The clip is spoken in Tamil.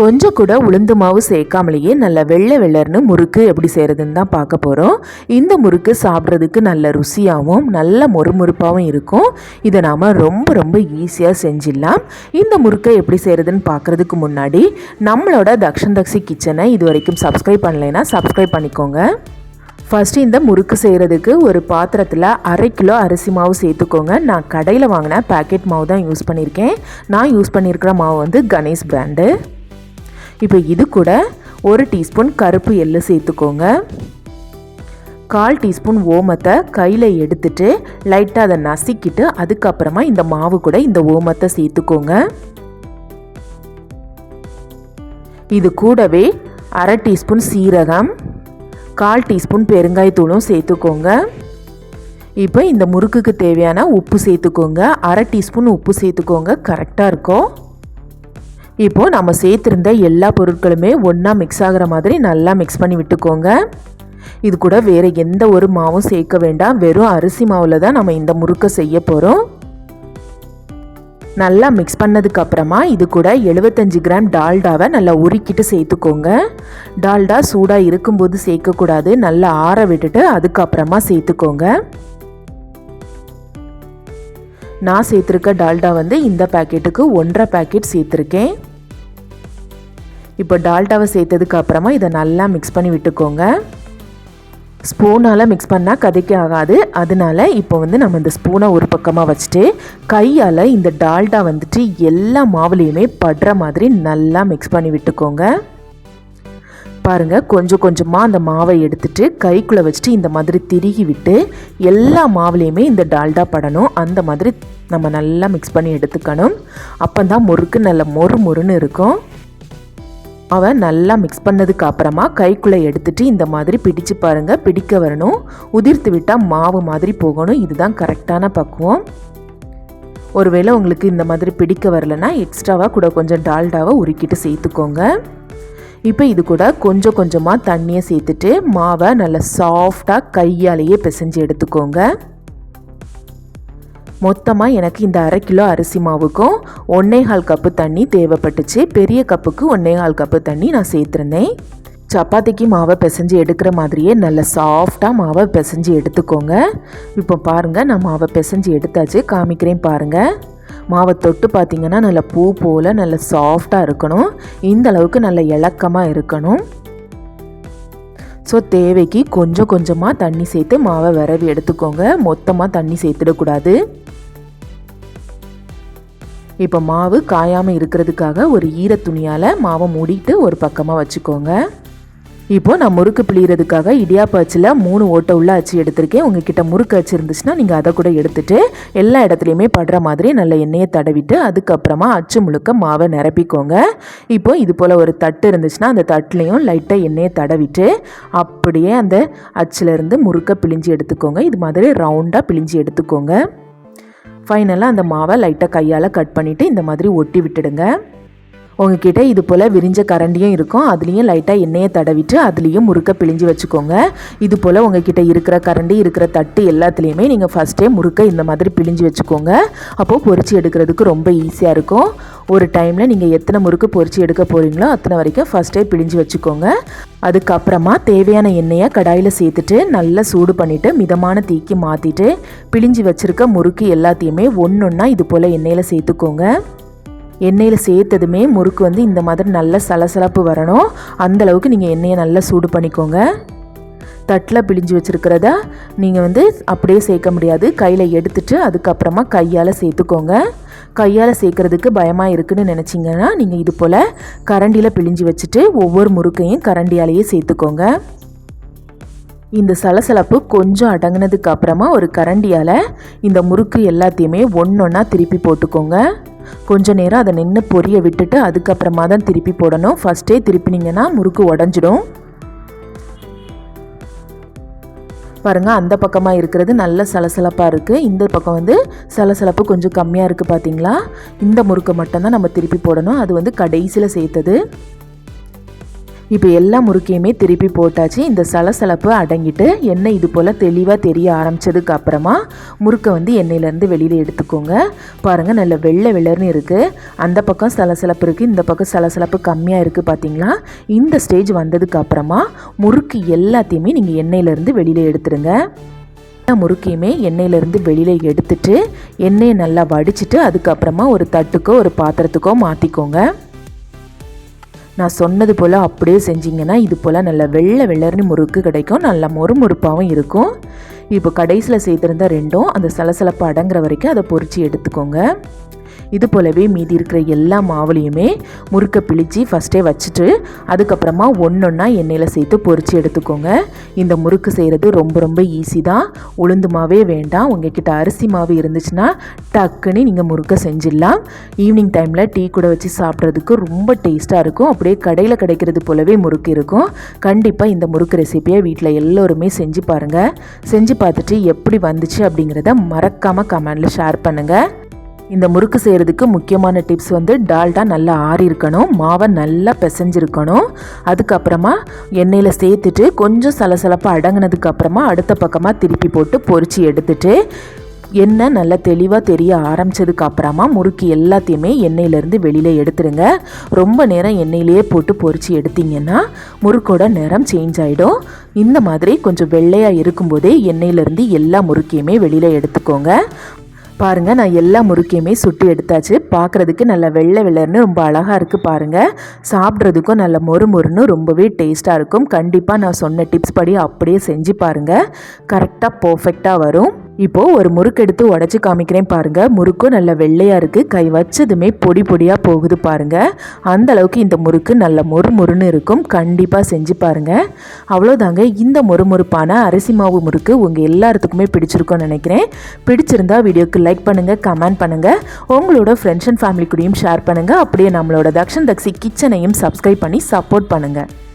கொஞ்சம் கூட உளுந்து மாவு சேர்க்காமலேயே நல்ல வெள்ளை வெள்ளர்னு முறுக்கு எப்படி செய்கிறதுன்னு தான் பார்க்க போகிறோம் இந்த முறுக்கு சாப்பிட்றதுக்கு நல்ல ருசியாகவும் நல்ல மொறுமொறுப்பாகவும் இருக்கும். இதை நாம் ரொம்ப ரொம்ப ஈஸியாக செஞ்சிடலாம். இந்த முறுக்கை எப்படி செய்கிறதுன்னு பார்க்குறதுக்கு முன்னாடி நம்மளோட தக்ஷன் தக்ஷி கிச்சனை இது வரைக்கும் சப்ஸ்கிரைப் பண்ணலைன்னா சப்ஸ்கிரைப் பண்ணிக்கோங்க. ஃபஸ்ட்டு இந்த முறுக்கு செய்கிறதுக்கு ஒரு பாத்திரத்தில் அரை கிலோ அரிசி மாவு சேர்த்துக்கோங்க. நான் கடையில் வாங்கின பேக்கெட் மாவு தான் யூஸ் பண்ணியிருக்கேன். நான் யூஸ் பண்ணியிருக்கிற மாவு வந்து கணேஷ் பிராண்டு இப்போ இது கூட ஒரு டீஸ்பூன் கருப்பு எள்ளு சேர்த்துக்கோங்க. கால் டீஸ்பூன் ஓமத்தை கையில் எடுத்துட்டு லைட்டாக அதை நசுக்கிட்டு அதுக்கப்புறமா இந்த மாவு கூட இந்த ஓமத்தை சேர்த்துக்கோங்க. இது கூடவே அரை டீஸ்பூன் சீரகம் கால் டீஸ்பூன் பெருங்காயத்தூளும் சேர்த்துக்கோங்க. இப்போ இந்த முறுக்குக்கு தேவையான உப்பு சேர்த்துக்கோங்க. அரை டீஸ்பூன் உப்பு சேர்த்துக்கோங்க. கரெக்டாக இருக்கும் இப்போது நம்ம சேர்த்துருந்த எல்லா பொருட்களுமே ஒன்றா மிக்ஸ் ஆகிற மாதிரி நல்லா மிக்ஸ் பண்ணி விட்டுக்கோங்க. இது கூட வேறு எந்த ஒரு மாவும் சேர்க்க வேண்டாம். வெறும் அரிசி மாவில் தான் நம்ம இந்த முறுக்கை செய்ய போகிறோம் நல்லா மிக்ஸ் பண்ணதுக்கு அப்புறமா இது கூட எழுபத்தஞ்சு கிராம் டால்டாவை நல்லா உருக்கிட்டு சேர்த்துக்கோங்க. டால்டா சூடாக இருக்கும்போது சேர்க்கக்கூடாது. நல்லா ஆற விட்டுட்டு அதுக்கப்புறமா சேர்த்துக்கோங்க. நான் சேர்த்துருக்க டால்டா வந்து இந்த பேக்கெட்டுக்கு ஒன்றரை பேக்கெட் சேர்த்துருக்கேன். இப்போ டால்டாவை சேர்த்ததுக்கு அப்புறமா இதை நல்லா மிக்ஸ் பண்ணி விட்டுக்கோங்க. ஸ்பூனால் மிக்ஸ் பண்ணால் கதைக்க ஆகாது. அதனால இப்போ வந்து நம்ம இந்த ஸ்பூனை ஒரு பக்கமாக வச்சுட்டு கையால் இந்த டால்டா வந்துட்டு எல்லா மாவுலேயுமே படுற மாதிரி நல்லா மிக்ஸ் பண்ணி விட்டுக்கோங்க. பாருங்கள் கொஞ்சம் கொஞ்சமாக அந்த மாவை எடுத்துட்டு கைக்குள்ளே வச்சுட்டு இந்த மாதிரி திருகி விட்டு எல்லா மாவுலேயுமே இந்த டால்டா படணும். அந்த மாதிரி நம்ம நல்லா மிக்ஸ் பண்ணி எடுத்துக்கணும். அப்போ தான் முறுக்கு நல்ல மொறு மொறுன்னு இருக்கும். அவன் நல்லா மிக்ஸ் பண்ணதுக்கு அப்புறமா கைக்குள்ளே எடுத்துட்டு இந்த மாதிரி பிடிச்சு பாருங்க பிடிக்க வரணும். உதிர்த்து விட்டால் மாவு மாதிரி போகணும். இதுதான் கரெக்டான பக்குவம். ஒருவேளை உங்களுக்கு இந்த மாதிரி பிடிக்க வரலன்னா எக்ஸ்ட்ராவாக கூட கொஞ்சம் டால்டாவை உருக்கிட்டு சேர்த்துக்கோங்க. இப்போ இது கூட கொஞ்சம் கொஞ்சமாக தண்ணியை சேர்த்துட்டு மாவை நல்லா சாஃப்டாக கையாலேயே பிசைஞ்சு எடுத்துக்கோங்க. மொத்தமாக எனக்கு இந்த அரை கிலோ அரிசி மாவுக்கும் ஒன்றே கால் கப்பு தண்ணி தேவைப்பட்டுச்சு. பெரிய கப்புக்கு ஒன்றே கால் கப்பு தண்ணி நான் சேர்த்துருந்தேன். சப்பாத்திக்கு மாவை பிசைஞ்சு எடுக்கிற மாதிரியே நல்ல சாஃப்டாக மாவை பிசைஞ்சு எடுத்துக்கோங்க. இப்போ பாருங்கள் நான் மாவை பிசைஞ்சு எடுத்தாச்சு. காமிக்கிறேன் பாருங்கள் மாவை தொட்டு பார்த்தீங்கன்னா நல்ல பூ போல் நல்ல சாஃப்டாக இருக்கணும். இந்த அளவுக்கு நல்ல இலக்கமாக இருக்கணும். ஸோ தேவைக்கு கொஞ்சம் கொஞ்சமாக தண்ணி சேர்த்து மாவை விரவி எடுத்துக்கோங்க. மொத்தமாக தண்ணி சேர்த்துடக்கூடாது. இப்போ மாவு காயாமல் இருக்கிறதுக்காக ஒரு ஈர துணியால் மாவை மூடிட்டு ஒரு பக்கமாக வச்சுக்கோங்க. இப்போ நான் முறுக்கு பிழியறதுக்காக இடியாப்ப அச்சில் மூணு ஓட்டை உள்ள அச்சு எடுத்திருக்கேன். உங்ககிட்ட முறுக்கு அச்சு இருந்துச்சுன்னா நீங்கள் அதை கூட எடுத்துட்டு எல்லா இடத்துலையுமே படுற மாதிரி நல்ல எண்ணெயை தடவிட்டு அதுக்கப்புறமா அச்சு முழுக்க மாவை நிரப்பிக்கோங்க. இப்போ இது போல் ஒரு தட்டு இருந்துச்சுன்னா அந்த தட்டுலையும் லைட்டாக எண்ணெயை தடவிட்டு அப்படியே அந்த அச்சிலேருந்து முறுக்க பிழிஞ்சு எடுத்துக்கோங்க. இது மாதிரி ரவுண்டாக பிழிஞ்சு எடுத்துக்கோங்க. ஃபைனலாக அந்த மாவை லைட்டாக கையால் கட் பண்ணிவிட்டு இந்த மாதிரி ஒட்டி விட்டுடுங்க. உங்ககிட்ட இது போல் விரிஞ்ச கரண்டியும் இருக்கும். அதுலேயும் லைட்டாக எண்ணெயை தடவிட்டு அதுலேயும் முறுக்க பிழிஞ்சு வச்சுக்கோங்க. இது போல் உங்ககிட்ட இருக்கிற கரண்டி இருக்கிற தட்டு எல்லாத்துலேயுமே நீங்கள் ஃபஸ்ட்டே முறுக்க இந்த மாதிரி பிழிஞ்சு வச்சுக்கோங்க. அப்போது பொறிச்சு எடுக்கிறதுக்கு ரொம்ப ஈஸியாக இருக்கும். ஒரு டைமில் நீங்கள் எத்தனை முறுக்கு பொறிச்சு எடுக்க போகிறீங்களோ அத்தனை வரைக்கும் ஃபஸ்ட்டே பிழிஞ்சு வச்சுக்கோங்க. அதுக்கப்புறமா தேவையான எண்ணெயை கடாயில் சேர்த்துட்டு நல்லா சூடு பண்ணிவிட்டு மிதமான தீக்கி மாற்றிட்டு பிழிஞ்சு வச்சுருக்க முறுக்கு எல்லாத்தையுமே ஒன்று ஒன்றா இது போல் எண்ணெயில் சேர்த்துக்கோங்க. எண்ணெயில் சேர்த்ததுமே முறுக்கு வந்து இந்த மாதிரி நல்ல சலசலப்பு வரணும். அந்த அளவுக்கு நீங்கள் எண்ணெயை நல்லா சூடு பண்ணிக்கோங்க. தட்டில் பிழிஞ்சு வச்சுருக்கிறத நீங்கள் வந்து அப்படியே சேர்க்க முடியாது. கையில் எடுத்துட்டு அதுக்கப்புறமா கையால் சேர்த்துக்கோங்க. கையால் சேர்க்குறதுக்கு பயமாக இருக்குன்னு நினச்சிங்கன்னா நீங்கள் இது போல் கரண்டியில் பிழிஞ்சு வச்சுட்டு ஒவ்வொரு முறுக்கையும் கரண்டியாலேயே சேர்த்துக்கோங்க. இந்த சலசலப்பு கொஞ்சம் அடங்கினதுக்கு அப்புறமா ஒரு கரண்டியால் இந்த முறுக்கு எல்லாத்தையுமே ஒன்றொன்னா திருப்பி போட்டுக்கோங்க. கொஞ்ச நேரம் அதை நின்று பொரிய விட்டுட்டு அதுக்கப்புறமா தான் திருப்பி போடணும். ஃபஸ்ட்டே திருப்பினீங்கன்னா முறுக்கு உடஞ்சிடும். பாருங்கள் அந்த பக்கமாக இருக்கிறது நல்ல சலசலப்பாக இருக்குது இந்த பக்கம் வந்து சலசலப்பு கொஞ்சம் கம்மியாக இருக்குது பார்த்தீங்களா இந்த முறுக்கை மட்டும்தான் நம்ம திருப்பி போடணும். அது வந்து கடைசியில் சேர்த்தது. இப்போ எல்லா முறுக்கையுமே திருப்பி போட்டாச்சு. இந்த சலசலப்பு அடங்கிட்டு எண்ணெய் இது போல் தெளிவாக தெரிய ஆரம்பித்ததுக்கு அப்புறமா முறுக்கை வந்து எண்ணெயிலேருந்து வெளியில் எடுத்துக்கோங்க. பாருங்கள் நல்ல வெள்ளை வெள்ளர்னு இருக்குது அந்த பக்கம் சலசலப்பு இருக்குது இந்த பக்கம் சலசலப்பு கம்மியாக இருக்குது பார்த்தீங்களா இந்த ஸ்டேஜ் வந்ததுக்கு அப்புறமா முறுக்கு எல்லாத்தையுமே நீங்கள் எண்ணெயிலேருந்து வெளியில் எடுத்துருங்க. எல்லா முறுக்கையுமே எண்ணெயிலேருந்து வெளியில் எடுத்துட்டு எண்ணெயை நல்லா வடிச்சிட்டு அதுக்கப்புறமா ஒரு தட்டுக்கோ ஒரு பாத்திரத்துக்கோ மாற்றிக்கோங்க நான் சொன்னது போல் அப்படியே செஞ்சிங்கன்னா இது போல் நல்ல வெள்ளை வெள்ளர்னு முறுக்கு கிடைக்கும். நல்லா மொறுமுறுப்பாகவும் இருக்கும். இப்போ கடைசியில் சேர்த்துருந்த ரெண்டும் அந்த சலசலப்பு அடங்குற வரைக்கும் அதை பொறிச்சு எடுத்துக்கோங்க. இது போலவே மீதி இருக்கிற எல்லா மாவுலையுமே முறுக்கை பிழிச்சு ஃபஸ்ட்டே வச்சுட்டு அதுக்கப்புறமா ஒன்றொன்னா எண்ணெயில் சேர்த்து பொறிச்சு எடுத்துக்கோங்க. இந்த முறுக்கு செய்கிறது ரொம்ப ரொம்ப ஈஸி தான். உளுந்து மாவே வேண்டாம். உங்ககிட்ட அரிசி மாவு இருந்துச்சுன்னா டக்குன்னு நீங்கள் முறுக்கை செஞ்சிடலாம். ஈவினிங் டைமில் டீ கூட வச்சு சாப்பிட்றதுக்கு ரொம்ப டேஸ்ட்டாக இருக்கும். அப்படியே கடையில் கிடைக்கிறது போலவே முறுக்கு இருக்கும். கண்டிப்பாக இந்த முறுக்கு ரெசிபியை வீட்டில் எல்லோருமே செஞ்சு பாருங்கள் செஞ்சு பார்த்துட்டு எப்படி வந்துச்சு அப்படிங்கிறத மறக்காமல் கமெண்டில் ஷேர் பண்ணுங்கள் இந்த முறுக்கு செய்கிறதுக்கு முக்கியமான டிப்ஸ் வந்து டால்டா நல்லா ஆறி இருக்கணும் மாவை நல்லா பிசைஞ்சிருக்கணும். அதுக்கப்புறமா எண்ணெயில் சேர்த்துட்டு கொஞ்சம் சலசலப்பாக அடங்கினதுக்கப்புறமா அடுத்த பக்கமாக திருப்பி போட்டு பொறிச்சு எடுத்துட்டு எண்ணெய் நல்லா தெளிவாக தெரிய ஆரம்பிச்சதுக்கு அப்புறமா முறுக்கு எல்லாத்தையுமே எண்ணெயிலேருந்து வெளியில் எடுத்துருங்க. ரொம்ப நேரம் எண்ணெயிலேயே போட்டு பொறிச்சு எடுத்தீங்கன்னா முறுக்கோட நிறம் சேஞ்ச் ஆகிடும் இந்த மாதிரி கொஞ்சம் வெள்ளையாக இருக்கும்போதே எண்ணெயிலேருந்து எல்லா முறுக்கையுமே வெளியில் எடுத்துக்கோங்க. பாருங்கள் நான் எல்லா முறுக்கையுமே சுட்டு எடுத்தாச்சு. பார்க்குறதுக்கு நல்ல வெள்ளை வெள்ளைன்னு ரொம்ப அழகாக இருக்குது பாருங்கள் சாப்பிட்றதுக்கும் நல்ல மொறு மொறுன்னு ரொம்பவே டேஸ்ட்டாக இருக்கும். கண்டிப்பாக நான் சொன்ன டிப்ஸ் படி அப்படியே செஞ்சு பாருங்கள் கரெக்டாக பர்ஃபெக்டாக வரும். இப்போது ஒரு முறுக்கு எடுத்து உடச்சி காமிக்கிறேன் பாருங்கள் முறுக்கும் நல்ல வெள்ளையாக இருக்குது கை வச்சதுமே பொடி பொடியாக போகுது பாருங்கள் அந்த அளவுக்கு இந்த முறுக்கு நல்ல மொறுமொறுன்னு இருக்கும். கண்டிப்பாக செஞ்சு பாருங்கள் அவ்வளோதாங்க இந்த மொறுமொறுப்பான அரிசி மாவு முறுக்கு உங்கள் எல்லாத்துக்குமே பிடிச்சிருக்கும்னு நினைக்கிறேன். பிடிச்சிருந்தா வீடியோக்கு லைக் பண்ணுங்கள் கமெண்ட் பண்ணுங்கள் உங்களோட ஃப்ரெண்ட்ஸ் அண்ட் ஃபேமிலி கூடயும் ஷேர் பண்ணுங்கள் அப்படியே நம்மளோட தக்ஷன் தக்ஷி கிச்சனையும் சப்ஸ்கிரைப் பண்ணி சப்போர்ட் பண்ணுங்கள்